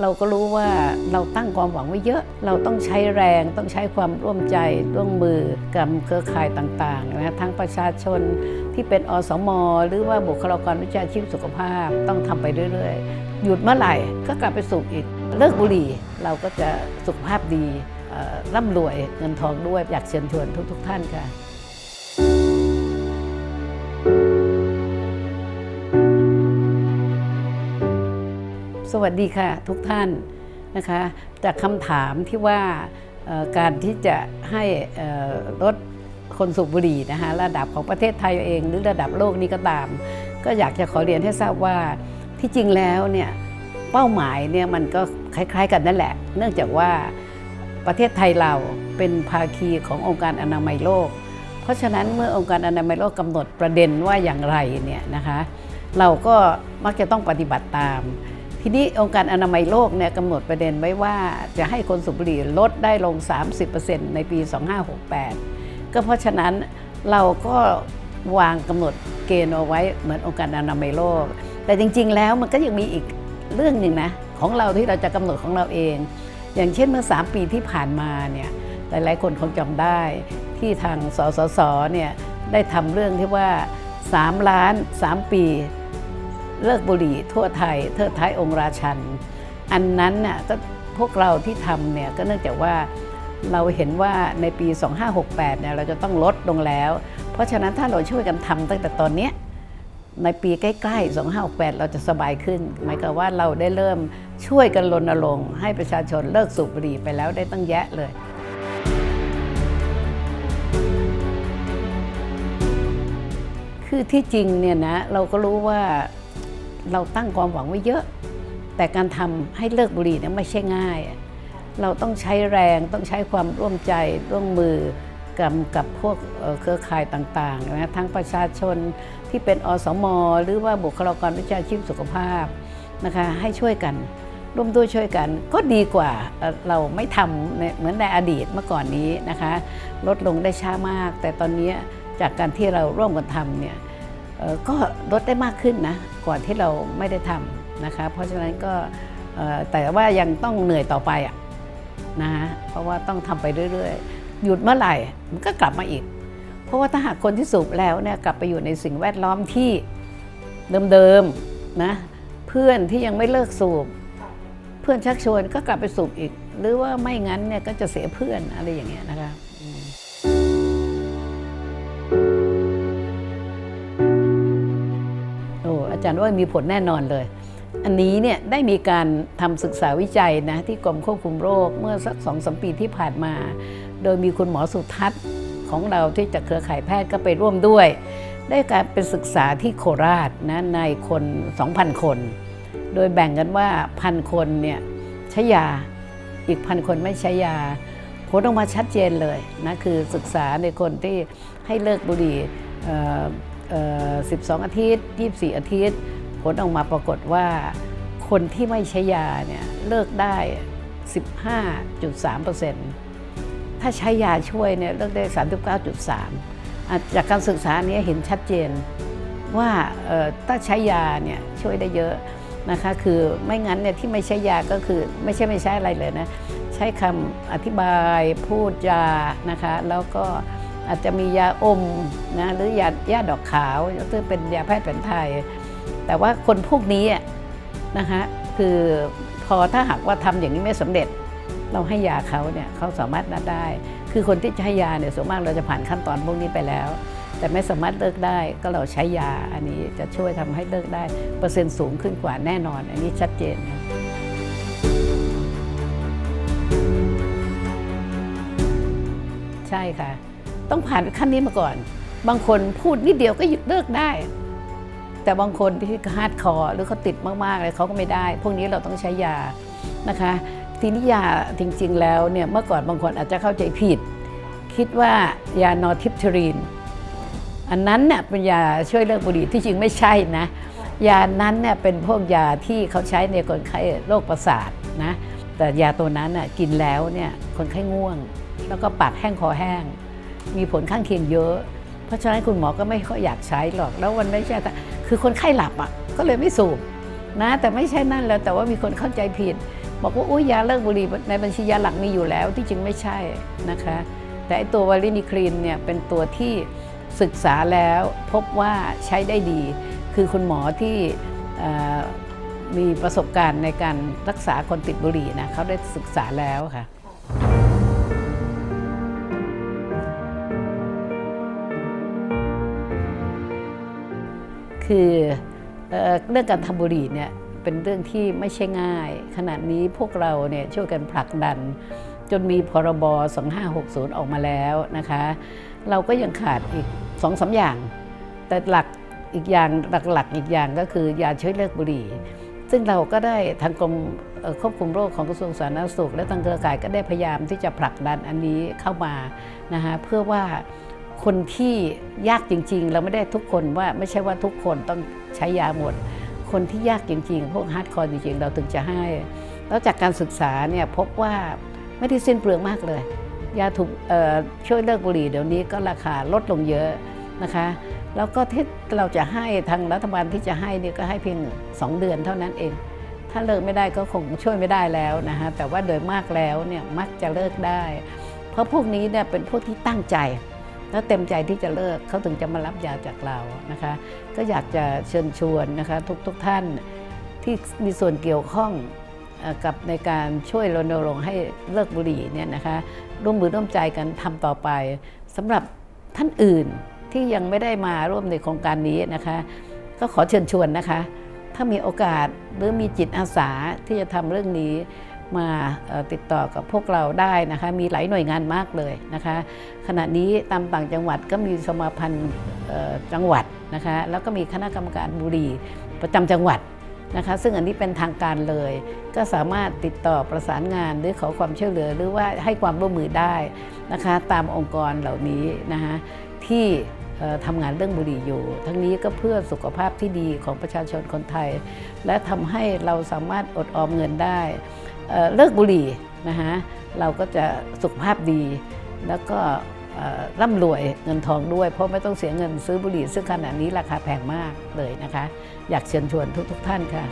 เราก็รู้ว่าเราตั้งความหวังไว้เยอะ เราต้องใช้แรงต้องใช้ความร่วมใจร่วมมือกับเครือข่ายต่างๆนะทั้งประชาชนที่เป็นอสม หรือว่าบุคลากรวิชาชีพสุขภาพต้องทำไปเรื่อยๆ หยุดเมื่อไหร่ก็กลับไปสูบอีก เลิกบุหรี่เราก็จะสุขภาพดีร่ำรวยเงินทองด้วยอยากเชิญชวนทุก ๆ ท่านค่ะ สวัสดีค่ะทุกท่านนะคะ จากคำถามที่ว่าการที่จะให้ลดคนสูบบุหรี่นะคะระดับของประเทศไทยเอง หรือระดับโลกนี้ก็ตาม ก็อยากจะขอเรียนให้ทราบว่าที่จริงแล้วเนี่ยเป้าหมายเนี่ยมันก็คล้าย ๆ กันนั่นแหละ เนื่องจากว่าประเทศไทยเราเป็นภาคีขององค์การอนามัยโลก เพราะฉะนั้นเมื่อองค์การอนามัยโลกกำหนดประเด็นว่าอย่างไรเนี่ยนะคะเราก็มักจะต้องปฏิบัติตาม ทีนี้องค์การอนามัยโลกเนี่ยกำหนดประเด็นไว้ว่าจะให้คนสูบบุหรี่ลดได้ลง 30%ในปี 2568 ก็เพราะฉะนั้นเราก็วางกำหนดเกณฑ์เอาไว้เหมือนองค์การอนามัยโลก แต่จริง ๆ แล้วมันก็ยังมีอีกเรื่องหนึ่งนะ ของเราที่เราจะกำหนดของเราเอง อย่างเช่นเมื่อ 3 ปีที่ผ่านมาเนี่ยหลายๆ คนคงจำได้ที่ทางสสสเนี่ยได้ทำเรื่องที่ว่า 3 ล้าน 3 ปี เลิกบุหรี่ทั่วไทยเทิดท้ายองค์ราชัน อันนั้นน่ะก็พวกเราที่ทำเนี่ยก็เนื่องจากว่าเราเห็นว่าในปี 2568เนี่ยเราจะต้องลดลงแล้ว เพราะฉะนั้นถ้าเราช่วยกันทำตั้งแต่ตอนนี้ในปีใกล้ๆ 2568 เราจะสบายขึ้น หมายความว่าเราได้เริ่มช่วยกันรณรงค์ให้ประชาชนเลิกสูบบุหรี่ไปแล้วได้ตั้งแยะเลยคือที่จริงเนี่ยนะเราก็รู้ว่า เราตั้งความหวังไว้เยอะ แต่การทำให้เลิกบุหรี่เนี่ยไม่ใช่ง่าย เราต้องใช้แรงต้องใช้ความร่วมใจร่วมมือกับกับพวกเครือข่ายต่างๆนะทั้งประชาชนที่เป็นอสม หรือว่าบุคลากรวิชาชีพสุขภาพนะคะให้ช่วยกันร่วมด้วยช่วยกันก็ดีกว่าเราไม่ทำเหมือนในอดีตเมื่อก่อนนี้นะคะ ลดลงได้ช้ามาก แต่ตอนนี้จากการที่เราร่วมกันทำเนี่ย ก็ลดได้มากขึ้นนะก่อนที่เราไม่ได้ทำนะคะ เพราะฉะนั้นก็แต่ว่ายังต้องเหนื่อยต่อไปอะนะฮะเพราะว่าต้องทำไปเรื่อยๆ หยุดเมื่อไหร่มันก็กลับมาอีก เพราะว่าถ้าหากคนที่สูบแล้วเนี่ยกลับไปอยู่ในสิ่งแวดล้อมที่เดิมๆนะเพื่อนที่ยังไม่เลิกสูบ เพื่อนชักชวนก็กลับไปสูบอีก หรือว่าไม่งั้นเนี่ยก็จะเสียเพื่อนอะไรอย่างเงี้ยนะคะ อืมโอ้อาจารย์ว่ามีผลแน่นอนเลย อันนี้เนี่ยได้มีการทำศึกษาวิจัยนะที่กรมควบคุมโรคเมื่อสักสองสมปีที่ผ่านมา โดยมีคุณหมอสุทัศน์ของเราที่จากเครือข่ายแพทย์ก็ไปร่วมด้วย ได้การเป็นศึกษาที่โคราชนะในคน 2,000 คน โดยแบ่งกันว่าพันคนเนี่ยใช้ยาอีกพันคนไม่ใช้ยาผลออกมาชัดเจนเลยนะคือศึกษาในคนที่ให้เลิกบุหรี่ 12 อาทิตย์ 24 อาทิตย์ ผลออกมาปรากฏว่า คนที่ไม่ใช้ยาเนี่ยเลิกได้ 15.3%ถ้าใช้ยาช่วยเนี่ยเลิกได้ 39.3อะจากการศึกษานี้เห็นชัดเจนว่าเอ่อถ้าใช้ยาเนี่ยช่วยได้เยอะนะคะคือไม่งั้นเนี่ยที่ไม่ใช้ยาก็คือไม่ใช่ไม่ใช้อะไรเลยนะ ใช้คำอธิบายพูดจานะคะแล้วก็ อาจจะมียาอมนะหรือยายาดอกขาวซึ่งเป็นยาแพทย์แผนไทย แต่ว่าคนพวกนี้นะคะคือพอถ้าหากว่าทำอย่างนี้ไม่สำเร็จ เราให้ยาเขาเนี่ยเขาสามารถนัดได้ คือคนที่จะให้ยาเนี่ยส่วนมากเราจะผ่านขั้นตอนพวกนี้ไปแล้ว แต่ไม่สามารถเลิกได้ก็เราใช้ยาอันนี้จะช่วยทำให้เลิกได้ เปอร์เซ็นต์สูงขึ้นกว่าแน่นอน อันนี้ชัดเจนนะใช่ค่ะ ต้องผ่านขั้นนี้มาก่อน บางคนพูดนิดเดียวก็หยุดเลิกได้ แต่บางคนที่ฮาร์ดคอร์หรือเขาติดมากๆเลยเขาก็ไม่ได้ พวกนี้เราต้องใช้ยานะคะทีนี้ยาจริง ๆ แล้วเนี่ยเมื่อก่อนบางคนอาจจะเข้าใจผิด คิดว่ายานอทิปเทรีน อันนั้นเนี่ยเป็นยาช่วยเลิกบุหรี่ที่จริงไม่ใช่นะ ยานั้นเนี่ยเป็นพวกยาที่เขาใช้ในคนไข้โรคประสาทนะแต่ยาตัวนั้นน่ะกินแล้วเนี่ยคนไข้ง่วง แล้วก็ปากแห้งคอแห้ง มีผลข้างเคียงเยอะ เพราะฉะนั้นคุณหมอก็ไม่ค่อยอยากใช้หรอกแล้วมันไม่ใช่คือคนไข้หลับอะก็เลยไม่สูบนะ แต่ไม่ใช่นั่นแล้วแต่ว่ามีคนเข้าใจผิด บอกว่าอุ้ยยาเลิกบุหรี่ในบัญชียาหลักมีอยู่แล้วที่จริงไม่ใช่นะคะ แต่ตัววาลินิคลีนเนี่ยเป็นตัวที่ศึกษาแล้วพบว่าใช้ได้ดี คือคุณหมอที่มีประสบการณ์ในการรักษาคนติดบุหรี่นะเขาได้ศึกษาแล้วค่ะ คือเรื่องการทำบุหรี่เนี่ยเป็นเรื่องที่ไม่ใช่ง่าย ขณะนี้พวกเราเนี่ยช่วยกันผลักดัน จนมีพรบ 2560 ออกมาแล้วนะคะ เราก็ยังขาดอีกสองสาอย่าง แต่หลักอีกอย่างหลักๆอีกอย่างก็คือยาช่วยเลิกบุหรี่ ซึ่งเราก็ได้ทางกรมควบคุมโรคของกระทรวงสาธารณสุข และทางเครือข่ายก็ได้พยายามที่จะผลักดันอันนี้เข้ามานะคะเพื่อว่า คนที่ยากจริง ๆ เราไม่ได้ทุกคนว่าไม่ใช่ว่าทุกคนต้องใช้ยาหมด คนที่ยากจริง ๆ พวกฮาร์ดคอร์จริง ๆ เราถึงจะให้ แล้วจากการศึกษาเนี่ยพบว่าไม่ได้สิ้นเปลืองมากเลย ยาถูกช่วยเลิกบุหรี่เดี๋ยวนี้ก็ราคาลดลงเยอะนะคะแล้วก็ที่เราจะให้ทางรัฐบาลที่จะให้เนี่ยก็ให้เพียง 2 เดือนเท่านั้นเอง ถ้าเลิกไม่ได้ก็คงช่วยไม่ได้แล้วนะคะแต่ว่าโดยมากแล้วเนี่ยมักจะเลิกได้ เพราะพวกนี้เนี่ยเป็นพวกที่ตั้งใจ แล้วเต็มใจที่จะเลิกเขาถึงจะมารับยาจากเรานะคะ ก็อยากจะเชิญชวนนะคะทุกๆทท่านที่มีส่วนเกี่ยวข้องกับในการช่วยรณรงค์ให้เลิกบุหรี่เนี่ยนะคะร่วมมือร่วมใจกันทำต่อไปสำหรับท่านอื่นที่ยังไม่ได้มาร่วมในโครงการนี้นะคะ ก็ขอเชิญชวนนะคะ ถ้ามีโอกาสหรือมีจิตอาสาที่จะทำเรื่องนี้ มาติดต่อกับพวกเราได้นะคะ มีหลายหน่วยงานมากเลยนะคะ ขณะนี้ตามต่างจังหวัดก็มีสมาพันธ์จังหวัดนะคะ แล้วก็มีคณะกรรมการบุหรี่ประจำจังหวัดนะคะ ซึ่งอันนี้เป็นทางการเลย ก็สามารถติดต่อประสานงานหรือขอความช่วยเหลือหรือว่าให้ความร่วมมือได้นะคะ ตามองค์กรเหล่านี้นะคะที่ทำงานเรื่องบุหรี่อยู่ ทั้งนี้ก็เพื่อสุขภาพที่ดีของประชาชนคนไทย และทำให้เราสามารถอดออมเงินได้ เเลิกบุหรี่นะคะเราก็จะสุขภาพดี แล้วก็ร่ำรวยเงินทองด้วย เพราะไม่ต้องเสียเงินซื้อบุหรี่ ซึ่งขณะนี้ราคาแพงมากเลยนะคะ อยากเชิญชวนทุกๆทท่านค่ะ